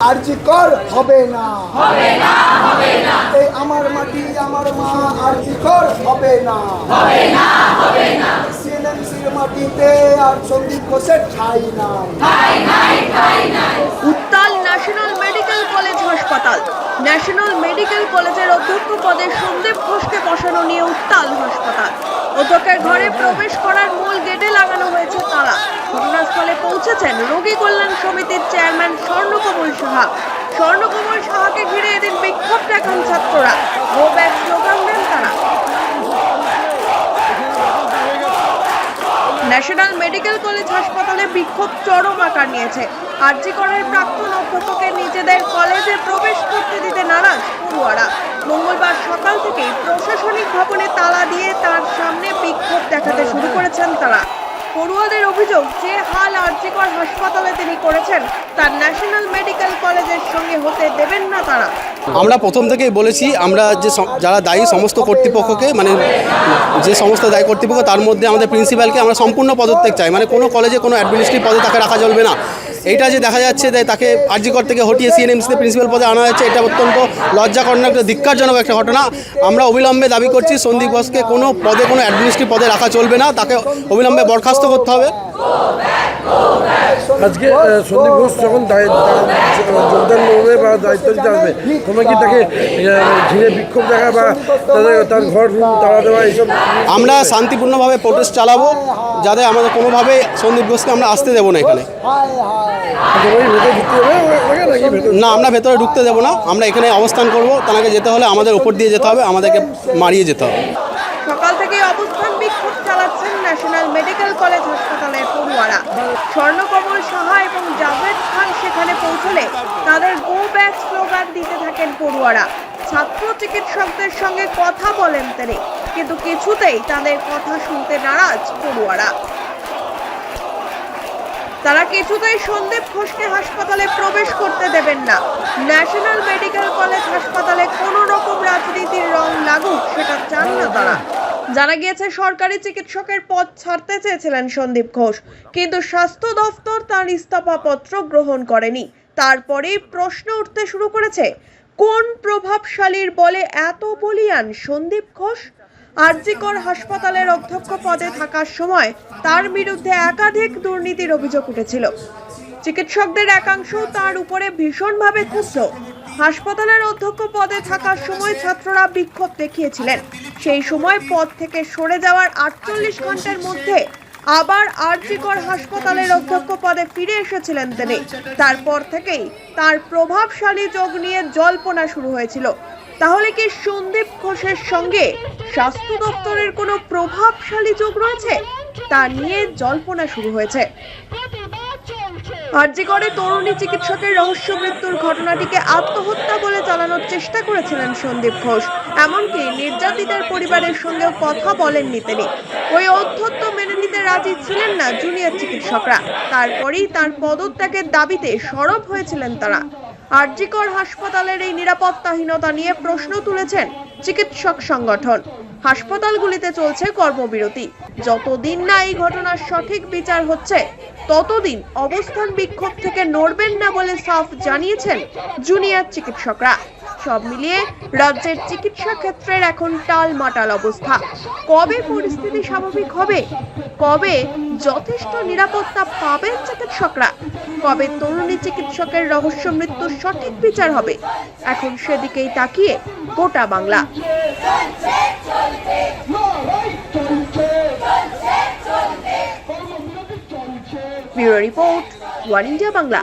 আরজি কর হবে না। হবে না হবে না। এই আমার মাটি আমার মা আরজি কর হবে না। হবে না হবে না। সিএনএমসির মাটিতে আর সন্দীপ ঘোষের ঠাই নাই। উত্তাল ন্যাশনাল মেডিকেল কলেজ হাসপাতাল। ন্যাশনাল মেডিকেল কলেজের অধ্যক্ষ পদে সন্দীপ ঘোষকে বসানো নিয়ে উত্তাল হাসপাতাল। অধ্যক্ষের ঘরে প্রবেশ করার মূল গেটে লাগানো হয়েছে তালা পৌঁছেছেন রোগী কল্যাণ সমিতির চেয়ারম্যান স্বর্ণকমল সাহা। স্বর্ণকমল সাহাকে ঘিরে এদিন বিক্ষোভ দেখান ছাত্ররা। গো স্লোগান দেন তারা। ন্যাশনাল মেডিকেল কলেজ হাসপাতালে বিক্ষোভ চরম আকার নিয়েছে। আরজি করের প্রাক্তন অধ্যক্ষকে নিজেদের কলেজে প্রবেশ করতে দিতে নারাজ পড়ুয়ারা। মঙ্গলবার সকাল থেকেই প্রশাসনিক ভবনে তালা দিয়ে তার সামনে বিক্ষোভ দেখাতে শুরু করেছেন তারা। পড়ুয়াদের অভিযোগ যে হাল আরজিকর হাসপাতালে তিনি করেছেন, তার ন্যাশনাল মেডিকেল কলেজের সঙ্গে হতে দেবেন না তারা। আমরা প্রথম থেকেই বলেছি, আমরা যে যারা দায়ী সমস্ত কর্তৃপক্ষকে মানে যে সমস্ত দায়ী কর্তৃপক্ষ, তার মধ্যে আমাদের প্রিন্সিপালকে আমরা সম্পূর্ণ পদত্যাগ চাই। মানে কোনো কলেজে কোনো অ্যাডমিনিস্ট্রেটিভ পদে তাকে রাখা চলবে না। এইটা যে দেখা যাচ্ছে যে তাকে আরজিকর থেকে হটিয়ে সিএনএমসিতে প্রিন্সিপাল পদে আনা হয়েছে, এটা অত্যন্ত লজ্জাকরণ, একটা ধিক্কারজনক একটা ঘটনা। আমরা অবিলম্বে দাবি করছি, সন্দীপ ঘোষকে কোনো পদে, কোনো অ্যাডমিনিস্ট্রেটিভ পদে রাখা চলবে না। তাকে অবিলম্বে বরখাস্ত করতে হবে। আজকে সন্দীপ ঘোষ যখন যোগদান করবে বা দায়িত্ব দিতে আসবে তোমরা কি তাকে ঘিরে বিক্ষোভ দেখা বা তাদের তার ঘর তাড়া দেওয়া এইসব আমরা শান্তিপূর্ণভাবে প্রোটেস্ট চালাবো যাতে আমাদের কোনোভাবে সন্দীপ ঘোষকে আমরা আসতে দেবো না এখানে। ভেতরে না আমরা ভেতরে ঢুকতে দেবো না আমরা এখানে অবস্থান করব তাকে যেতে হলে আমাদের উপর দিয়ে যেতে হবে আমাদেরকে মারিয়ে যেতে হবে। অবস্থান বিক্ষোভ চালাচ্ছেন ন্যাশনাল মেডিকেল কলেজ হাসপাতালের পড়ুয়ারা। স্বর্ণকমল সাহা এবং জাভেদ খান সেখানে পৌঁছলে তাদের গো ব্যাক স্লোগান দিতে থাকেন পড়ুয়ারা। ছাত্র চিকিৎসকদের সঙ্গে কথা বলেন তিনি, কিন্তু কিছুতেই তাদের কথা শুনতে নারাজ পড়ুয়ারা। তারা কিছুতেই সন্দীপ ঘোষকে হাসপাতালে প্রবেশ করতে দেবেন না। ন্যাশনাল মেডিকেল কলেজ হাসপাতালে কোনো রকম রাজনীতির রং লাগুক, সেটা চান না তারা। জানা গিয়েছে, সরকারি চিকিৎসকের পদ ছাড়তে চেয়েছিলেন সন্দীপ ঘোষ, কিন্তু স্বাস্থ্য দফতর তার ইস্তফাপত্র গ্রহণ করেনি। তারপরেই প্রশ্ন উঠতে শুরু করেছে, কোন প্রভাবশালীর বলে এত বলিয়ান সন্দীপ ঘোষ? আরজিকর হাসপাতালের অধ্যক্ষ পদে থাকার সময় তার বিরুদ্ধে একাধিক দুর্নীতির অভিযোগ উঠেছিল। চিকিৎসকদের একাংশ তার উপরে ভীষণভাবে ক্ষুব্ধ। হাসপাতালের অধ্যক্ষ পদে থাকার সময় ছাত্ররা বিক্ষোভ দেখিয়েছিলেন। সেই সময় পদ থেকে সরে যাওয়ার আটচল্লিশ ঘণ্টার মধ্যে আবার আরজিকর হাসপাতালের অধ্যক্ষ পদে ফিরে এসেছিলেন তিনি। তারপর থেকেই তার প্রভাবশালী যোগ নিয়ে জল্পনা শুরু হয়েছিল। তাহলে কি সন্দীপ ঘোষের সঙ্গে স্বাস্থ্য দপ্তরের কোনো প্রভাবশালী যোগ রয়েছে? তা নিয়ে জল্পনা শুরু হয়েছে। আরজিকরে তরুণী চিকিৎসকের রহস্য মৃত্যুর ঘটনাটিকে আত্মহত্যা বলে চালানোর চেষ্টা করেছিলেন সন্দীপ ঘোষ। এমনকি নির্যাতিতার পরিবারের সঙ্গেও কথা বলেননি তিনি। ওই অধ্যত্ত মেনে নিতে রাজি ছিলেন না জুনিয়র চিকিৎসকরা। তারপরেই তার পদত্যাগের দাবিতে সরব হয়েছিলেন তারা। আরজিকর হাসপাতালের এই নিরাপত্তাহীনতা নিয়ে প্রশ্ন তুলেছেন চিকিৎসক সংগঠন। হাসপাতালগুলিতে চলছে কর্মবিরতি। যতদিন না এই ঘটনার সঠিক বিচার হচ্ছে, ততদিন অবস্থান বিক্ষোভ থেকে নড়বেন না বলে সাফ জানিয়েছেন জুনিয়র চিকিৎসকরা। সব মিলিয়ে রাজ্যের চিকিৎসা ক্ষেত্রের এখন টাল মাটাল অবস্থা। কবে পরিস্থিতি স্বাভাবিক হবে? কবে যথেষ্ট নিরাপত্তা পাবেন চিকিৎসকরা? কবে তরুণী চিকিৎসকের রহস্য মৃত্যুর সঠিক বিচার হবে এখন সেদিকেই তাকিয়ে গোটা Bangla bureau report, one India Bangla!